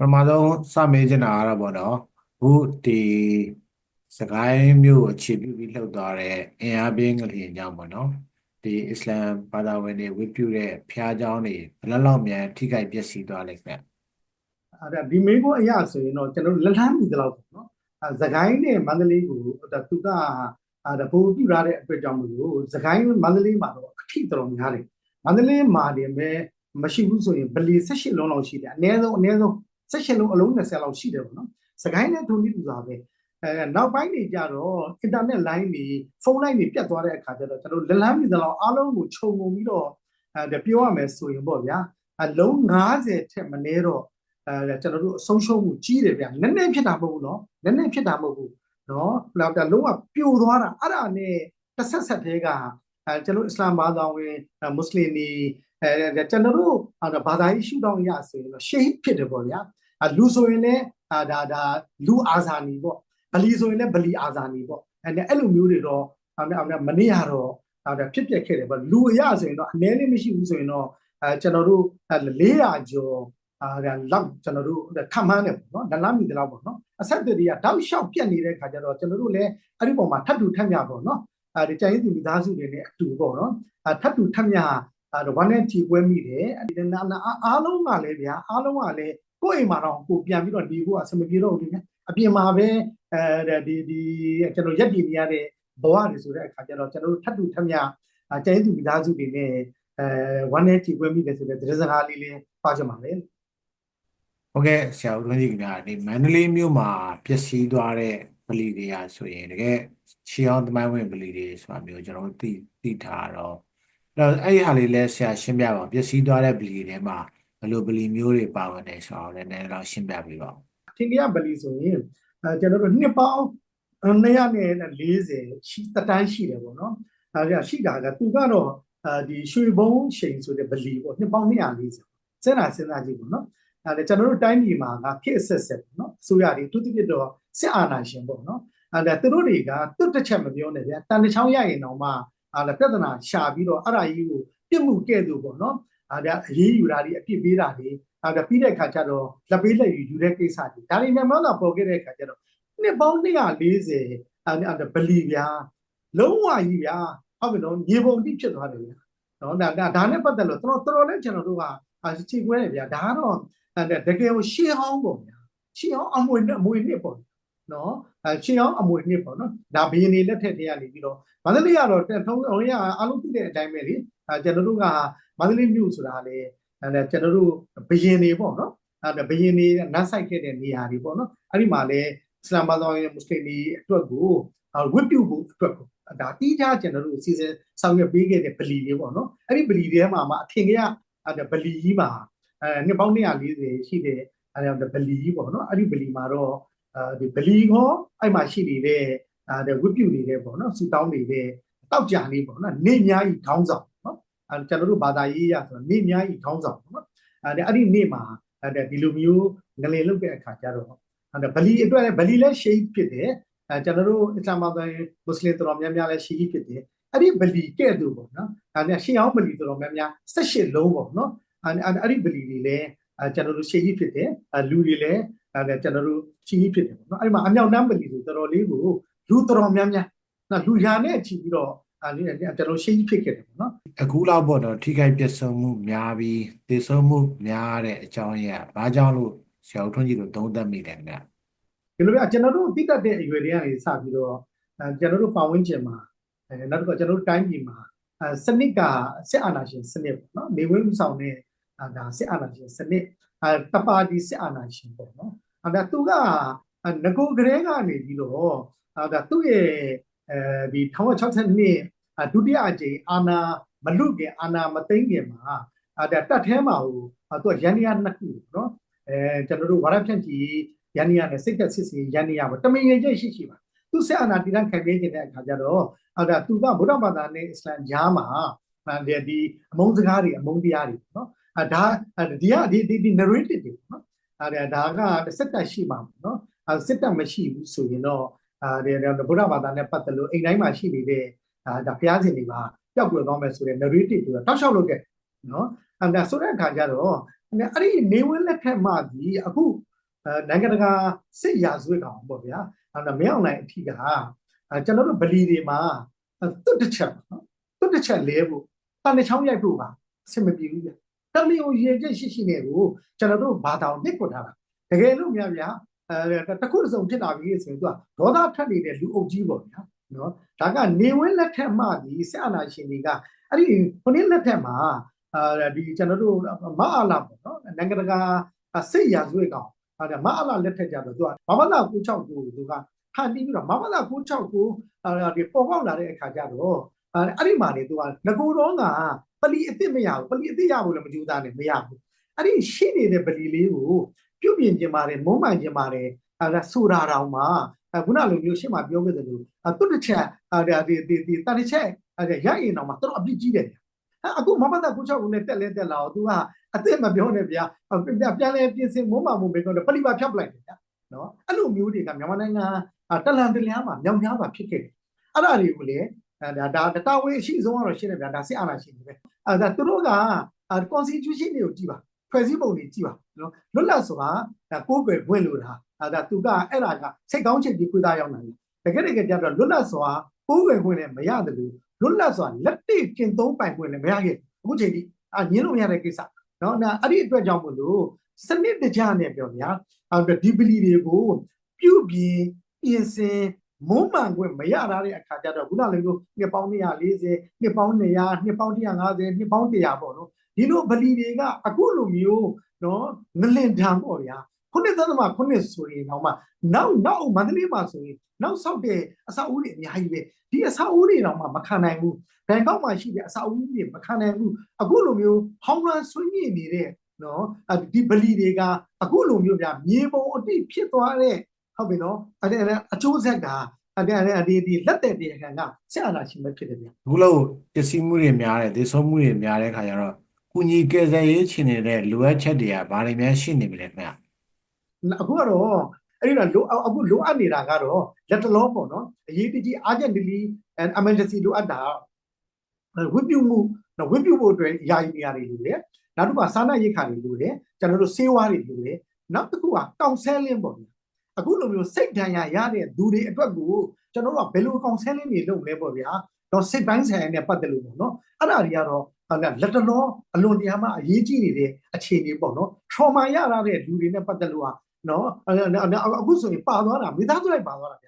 ပထမဆုံးစမေးချင်တာကတော့ပေါ့နော်အခုဒီစကိုင်းမြို့အခြေပြုပြီးလှုပ်သွားတဲ့အင်အားပြင်းကလေးကြောင့်ပေါ့နော်ဒီအစ္စလမ်ဘာသာဝင်တွေဝတ်ပြုတဲ့ဖျားเจ้าတွေဘယ်လောက်လောက်မြန်ထိခိုက်ပျက်စီးသွားလိမ့်မယ် အဲ့ဒါဒီမေးခွန်းအရဆိုရင်တော့ကျွန်တော်တို့လက်လန်းမိသလောက်ပေါ့နော်အဲသခိုင်းနဲ့မန္တလေးကိုဒါသူကအဲဒါဘိုးပြထားတဲ့အတွက်ကြောင့်မလို့သခိုင်းမန္တလေးမှာတော့အထိတော်တော်များတယ်မန္တလေးမှာတင်ပဲမရှိဘူးဆိုရင်ဗလီ18လုံးလောက်ရှိတယ်အနည်းဆုံးအနည်းဆုံး 18လုံးအလုံး20လောက်ရှိတယ်ပေါ့နော်သခိုင်းနဲ့ထုံပြီးသူစားပဲအဲနောက်ပိုင်းနေကြတော့အင်တာနက်လိုင်းတွေဖုန်းလိုင်းတွေပြတ်သွားတဲ့အခါကျတော့ကျွန်တော်တို့လက်လန်းမိသလောက်အားလုံးကိုခြုံငုံပြီးတော့အဲပြောရမယ်ဆိုရင်ပေါ့ဗျာအလုံး90ထက်မနည်းတော့ အဲကျွန်တော်တို့အဆုံးရှုံးမှုကြီးတယ်ဗျနည်းနည်းဖြစ်တာမဟုတ်ဘူးเนาะနည်းနည်းဖြစ်တာမဟုတ်ဘူးเนาะလောက်တာလုံးဝပြိုသွားတာအဲ့ဒါနဲ့တစ်ဆက်ဆက်သေးကအဲကျွန်တော်အစ္စလာမ်ဘာသာဝင်မွတ်စလင်တွေအဲကျွန်တော်တို့ဘာသာရေးရှုထောင့်ရဆိုရင်တော့ရှေးဖြစ်တယ်ပေါ့ဗျာအ လူဆိုရင်လည်းဒါဒါလူအာဇာနီပေါ့ဗလီဆိုရင်လည်းဗလီအာဇာနီပေါ့အဲအဲ့လိုမျိုးတွေတော့မနေ့ကတော့ဒါဖြစ်ပျက်ခဲ့တယ်ပေါ့လူအရဆိုရင်တော့အနည်းလေးမရှိဘူးဆိုရင်တော့အဲကျွန်တော်တို့400ကျော်အာလောက်ကျွန်တော်တို့ခန့်မှန်းတယ်ပေါ့နော်ဒလမ်းမီတလောက်ပေါ့နော်အဆက်တွေတွေကတောက်လျှောက်ပြက်နေတဲ့ခါကျတော့ကျွန်တော်တို့လည်းအဲ့ဒီပုံမှာထပ်တူထပ်မြပေါ့နော်အဲဒီကျန်ရင်သူမိသားစုတွေနဲ့အတူပေါ့နော်အထပ်တူထပ်မြအဲဝမ်းနဲ့ကြည်ပွဲမိတယ်ဒီနာအားလုံးကလည်းဗျာအားလုံးကလည်း ကိုယ့်အိမ်မှာတော့ကိုပြန်ပြီးတော့ဒီကိုအဆင်မပြေတော့ဘူးလေအပြင်မှာပဲအဲဒီဒီကျွန်တော်ရက်တည်နေရတဲ့ဘဝတွေဆိုတဲ့အခါကျတော့ကျွန်တော်တို့ထပ်တူထပ်မြကျန်ရင်သူမိသားစုတွေနဲ့အဲဝမ်းနဲ့ကြည်ပွဲမိတယ်ဆိုတဲ့သတင်းစကားလေးလေးပါကြပါလေဟုတ်ကဲ့ဆရာဦးသွန်းကြီးခင်ဗျာဒီမန္တလေးမြို့မှာပျက်စီးသွားတဲ့ဗလီတွေရာဆိုရင်တကယ်ရှီအောင်သမိုင်းဝင်ဗလီတွေဆိုတာမျိုးကျွန်တော်တို့သိသိထားတော့အဲ့တော့အဲ့ဒီဟာလေးလဲဆရာရှင်းပြပါပျက်စီးသွားတဲ့ဗလီတွေမှာ ဘယ်လိုဗလီမျိုးတွေပါဝင်နေဆိုတော့လည်းနည်းနည်းတော့ရှင်းပြပေးပါဦးထင်ရဗလီဆိုရင်အဲကျွန်တော်တို့နှစ်ပေါင်း240ရှိတတိုင်းရှိတယ်ပေါ့နော်အဲဒါရှိတာကသူကတော့အဲဒီရွှေဘုံချိန်ဆိုတဲ့ဗလီပေါ့နှစ်ပေါင်း240စဉ်းစားစဉ်းစားကြည့်ပေါ့နော်အဲကျွန်တော်တို့တိုင်းပြည်မှာကခေတ်ဆက်ဆက်ပေါ့နော်အစိုးရတွေသူတိပြတော့စစ်အာဏာရှင်ပေါ့နော်အဲဒါသူတို့တွေကတွတ်တစ်ချက်မပြောနဲ့ဗျာတန်တစ်ချောင်းရရင်တော့မှအဲဒါပြဿနာရှာပြီးတော့အဲ့ဒါကြီးကိုပြစ်မှုကဲ့သို့ပေါ့နော် အဲဒါအရေးယူတာတွေအပြစ်ပေးတာတွေအဲဒါပြီးတဲ့အခါကျတော့လက်ပေးလက်ယူယူတဲ့ကိစ္စတွေဒါတွေမြန်မြန်တော့ပေါ်ခဲ့တဲ့အခါကျတော့နှစ်ပေါင်း140အဲဗလီဗျာလုံးဝကြီးဗျာဟုတ်ပြီနော်ညီပုံတိဖြစ်သွားတယ်ဗျာနော်ဒါဒါနဲ့ပတ်သက်လို့တော်တော်လေးကျွန်တော်တို့ကချိန်ခွဲတယ်ဗျာဒါကတော့တကယ်ကိုရှေးဟောင်းပေါ့ဗျာရှေးဟောင်းအမွေနဲ့အမွေနှစ်ပေါ့နော်အဲရှေးဟောင်းအမွေနှစ်ပေါ့နော်ဒါဘီရင်နေလက်ထက်တည်းကနေပြီးတော့မန္တလေးကတော့ထုံးအောင်ရအားလုံးသိတဲ့အတိုင်းပဲလေအဲကျွန်တော်တို့က မန္တလေးမြို့ဆိုတာလေအဲကျွန်တော်တို့ဘီရင်နေပေါ့နော်အဲဘီရင်နေနတ်ဆိုင်ခဲ့တဲ့နေရာတွေပေါ့နော်အဲ့ဒီမှာလေအစ္စလာမ်ဘာသာဝင်မွတ်စလင်တွေအတွက်ကိုဝတ်ပြုဖို့အတွက်ကိုဒါတီးခြားကျွန်တော်တို့စီစဉ်ဆောင်ရွက်ပေးခဲ့တဲ့ဗလီတွေပေါ့နော်အဲ့ဒီဗလီတွေမှာမှာအထင်ကြီးကဗလီကြီးမှာအဲနှစ်ပေါင်း140ရှိတဲ့အဲဗလီကြီးပေါ့နော်အဲ့ဒီဗလီမှာတော့အဲဒီဗလီကောအဲ့မှာရှိနေတဲ့အဲဝတ်ပြုနေတဲ့ပေါ့နော်ဆူတောင်းနေတဲ့တောက်ကြလေးပေါ့နော်နေများကြီးခေါင်းဆောင်နော်အဲ ကျွန်တော်တို့ဘာသာရေးရဆိုတော့နေများကြီးခေါင်းဆောင်ပေါ့နော်အဲအဲ့ဒီနေ့မှာအဲဒီလိုမျိုးငလင်လုတ်တဲ့အခါကျတော့အဲဗလီအတွက်ဗလီလည်းရှိဖြစ်တယ်အဲကျွန်တော်တို့အစ္စလာမ်ဘာသာမွတ်စလင်တော်များများလည်းရှိဖြစ်တယ်အဲ့ဒီဗလီကဲ့သို့ပေါ့နော်အဲရှေးအောင်ဗလီတော်များများ18လုံးပေါ့နော်အဲ့ဒီဗလီတွေလည်းကျွန်တော်တို့ရှေ့ကြီးဖြစ်တယ်လူတွေလည်းကျွန်တော်တို့ရှေ့ကြီးဖြစ်တယ်ပေါ့နော်အဲ့ဒီမှာအမြောက်နှမ်းဗလီဆိုတော်တော်လေးကိုလူတော်တော်များများနော်လူရာနဲ့ချီပြီးတော့ အဲ့ဒီကျွန်တော်ရှေ့ကြီးဖြစ်ခဲ့တယ်ပေါ့နော်အခုလောက်ပေါ့နော်ထိခိုက်ပျက်ဆုံးမှုများပြီးသေဆုံးမှုများတဲ့အကြောင်းရဘာကြောင့်လို့ဆရာဦးထွန်းကြီးတို့သုံးသပ်မိတယ်ခင်ဗျာဒီလိုပြကျွန်တော်တို့တိတက်တဲ့အရွယ်တွေကနေစပြီးတော့ကျွန်တော်တို့ပတ်ဝန်းကျင်မှာနောက်တစ်ခါကျွန်တော်တို့တိုင်းပြည်မှာစနစ်ကစစ်အာဏာရှင်စနစ်ပေါ့နော်နေဝင်းမှုဆောင်တဲ့ဒါစစ်အာဏာရှင်စနစ်အဲတပါတီစစ်အာဏာရှင်ပေါ့နော်အဲဒါသူကငကိုကလေးကနေပြီးတော့အဲဒါသူ့ရဲ့အဲဒီ1962 ဒုတိယအကြိမ်အာဏာမလွတ်ခင်အာဏာမသိမ်းခင်မှာအဲဒါတတ်ထဲမှာဟိုသူကရန်ရနှစ်ခုနော်အဲကျွန်တော်တို့ဝါရဖြန့်ကြီးရန်ရနဲ့စိတ်သက်စစ်စီရန်ရပါတမင်ရကျရှိရှိပါသူစစ်အာဏာတည်တံ့ခံပေးနေတဲ့အခါကျတော့အဲဒါသူကဗုဒ္ဓဘာသာနဲ့အစ္စလာမ်ကြားမှာဒီအမုန်းစကားတွေအမုန်းတရားတွေနော်အဲဒါဒီကဒီဒီ narrative တွေနော်အဲဒါကစစ်တပ်ရှိမှာပေါ့နော်အဲစစ်တပ်မရှိဘူးဆိုရင်တော့အဲဒီဗုဒ္ဓဘာသာနဲ့ပတ်သက်လို့အိမ်တိုင်းမှာရှိနေတဲ့ ဒါဘုရားရှင်တွေပါပျောက်ကွယ်သွားမယ်ဆိုတဲ့ narrative တွေကတောက်လျှောက်လုပ်ခဲ့နော်အဲဒါဆိုတဲ့အခါကျတော့အဲ့ဒီနေဝင်လက်ထက်မှဒီအခုအဲနိုင်ငံတကာစစ်ရာဇဝတ်ကောင်ပေါ့ဗျာအဲ့ဒါမင်းအောင်လိုင်အထီးကအဲကျွန်တော်တို့ဗလီတွေမှာတွတ်တစ်ချက်ပေါ့နော်တွတ်တစ်ချက်လဲဖို့တန်တစ်ချောင်းရိုက်ဖို့ပါအဆင်မပြေဘူးဗျတမီကိုရေချက်ရှိရှိနေကိုကျွန်တော်တို့ဘာတောင်နှစ်ကွထားတာတကယ်လို့များဗျာအဲတခုတစ်စုံဖြစ်လာပြီဆိုရင်သူကဒေါသထွက်နေတဲ့လူအုပ်ကြီးပေါ့ဗျာ နော်ဒါကနေဝင်းလက်ထက်မှဒီဆက်အာနာရှင်တွေကအဲ့ဒီခုနှစ်လက်ထက်မှာအာဒီကျွန်တော်တို့မအားလာပေါ့နော်နိုင်ငံတကာစစ်ရာဇဝတ်ကောင်အဲ့ဒါမအားလာလက်ထက်ကြတော့သူကမမလာ96ကိုသူကဖန်ပြီးတော့မမလာ96ကိုအာဒီပေါ်ပေါက်လာတဲ့အခါကျတော့အဲ့ဒီမှာနေသူကငကိုတော့ကပလီအစ်စ်မရဘူးပလီအစ်စ်ရဖို့လည်းမကြိုးစားနဲ့မရဘူးအဲ့ဒီရှိနေတဲ့ပလီလေးကိုပြုတ်ပြင်ကျင်ပါတယ်မုံမှန်ကျင်ပါတယ်အဲ့ဒါဆိုတာတောင်မှ ခုနလိုမျိုးရှင်းမှာပြောခဲ့တယ်လို့တွတ်တစ်ချက်အဲ့ဒီဒီဒီတန်တစ်ချက်အဲ့ဒါရရင်တော့မှတော်တော်အပြစ်ကြီးတယ်အဲအခုမမတာကိုချောက်ကိုလည်းတက်လဲတက်လာတော့ तू ကအစ်စ်မပြောနဲ့ဗျာပြန်လဲပြင်စင်မုံမှမုံပဲတော့ပလီပါဖြတ်ပလိုက်တယ်ဗျာနော်အဲ့လိုမျိုးတွေကမြန်မာနိုင်ငံတလန်တလျားမှာမြောင်များစွာဖြစ်ခဲ့တယ်အဲ့ဒါတွေကိုလေဒါဒါတာဝန်အရှိဆုံးကတော့ရှင်းတယ်ဗျာဒါစစ်အာဏာရှင်တွေပဲအဲ့ဒါသူတို့က constitution တွေကိုကြည့်ပါ ဖွဲ့စည်းပုံတွေကြည့်ပါနော်လွတ်လပ်စွာဒါကိုယ်ပဲဝင်လို့တာအဲ့ဒါသူကအဲ့ဒါကစိတ်ကောင်းချင်ပြီးခွေးသားရောက်နိုင်တယ်တကယ်တကယ်ကြတော့လွတ်လပ်စွာကိုယ်ပဲဝင်လည်းမရတယ်လို့လွတ်လပ်စွာလက်တွေ့ကျင့်သုံးပိုင်ခွင့်လည်းမရခဲ့အခုချိန်ဒီအငင်းလို့မရတဲ့ကိစ္စနော်အဲ့ဒီအတွက်ကြောင့်မလို့စနစ်တကျနဲ့ပြောဗျာအဲ့ဒီပလီတွေကိုပြုပြင်ပြင်ဆင်မုံမှန်ခွင့်မရတာတဲ့အခါကျတော့ခုနလိုမျိုးနှစ်ပေါင်း140နှစ်ပေါင်း200နှစ်ပေါင်း150နှစ်ပေါင်း100ပေါ့နော် ဒီလိုဗလီတွေကအခုလိုမျိုးနော်ငလင်တံပေါ့ဗျာခုနှစ်သက်သမခုနှစ်ဆိုရင်တော့မှနောက်နောက်မန္တလေးမှာဆိုရင်နောက်ဆောက်တဲ့အဆောက်အဦတွေအများကြီးပဲဒီအဆောက်အဦတွေတော့မှမခံနိုင်ဘူးဘန်ကောက်မှာရှိတဲ့အဆောက်အဦတွေမခံနိုင်ဘူးအခုလိုမျိုးဟောင်းလန်းဆွေးမြေ့နေတဲ့နော်ဒီဗလီတွေကအခုလိုမျိုးဗျာမြေပုံအတိဖြစ်သွားတဲ့ဟုတ်ပြီနော်အဲ့ဒါအကျိုးဆက်ကအဲ့ဒါဒီဒီလက်တဲ့တရားခံကဆက်အာဏာရှင်ပဲဖြစ်တယ်ဗျာအခုလို့ပစ္စည်းမှုတွေများတယ်သေဆုံးမှုတွေများတဲ့ခါကျတော့ ကုညီကယ်ဆယ်ရေးချင်နေတဲ့လိုအပ်ချက်တွေကဘာတွေများရှိနေပြီလဲခင်ဗျာအခုကတော့အဲ့ဒီတော့လိုအခုလိုအပ်နေတာကတော့လက်တလောပေါ့နော်အရေးတကြီး urgently and emergency လိုအပ်တာဝိပုမှုနော်ဝိပုဖို့အတွက်ယာယီနေရာတွေလိုတယ်နောက်တစ်ခါစားနပ်ရိက္ခာတွေလိုတယ်ကျွန်တော်တို့ဆေးဝါးတွေလိုတယ်နောက်တစ်ခုကကောင်ဆယ်လင်းပေါ့ဗျာအခုလိုမျိုးစိတ်ဒဏ်ရာရတဲ့သူတွေအတွက်ကိုကျွန်တော်တို့ကဘယ်လိုကောင်ဆယ်လင်းတွေလုပ်လဲပေါ့ဗျာ တော့စိတ်ပိုင်းဆိုင်ရာနဲ့ပတ်သက်လို့ပေါ့နော်အဲ့ဒါတွေကတော့လက်တလောအလွန်တရာမှအရေးကြီးနေတဲ့အခြေအနေပေါ့နော် trauma ရရတဲ့လူတွေနဲ့ပတ်သက်လို့ကနော်အခုဆိုရင်ပါသွားတာမိသားစုလိုက်ပါသွားတာဗျ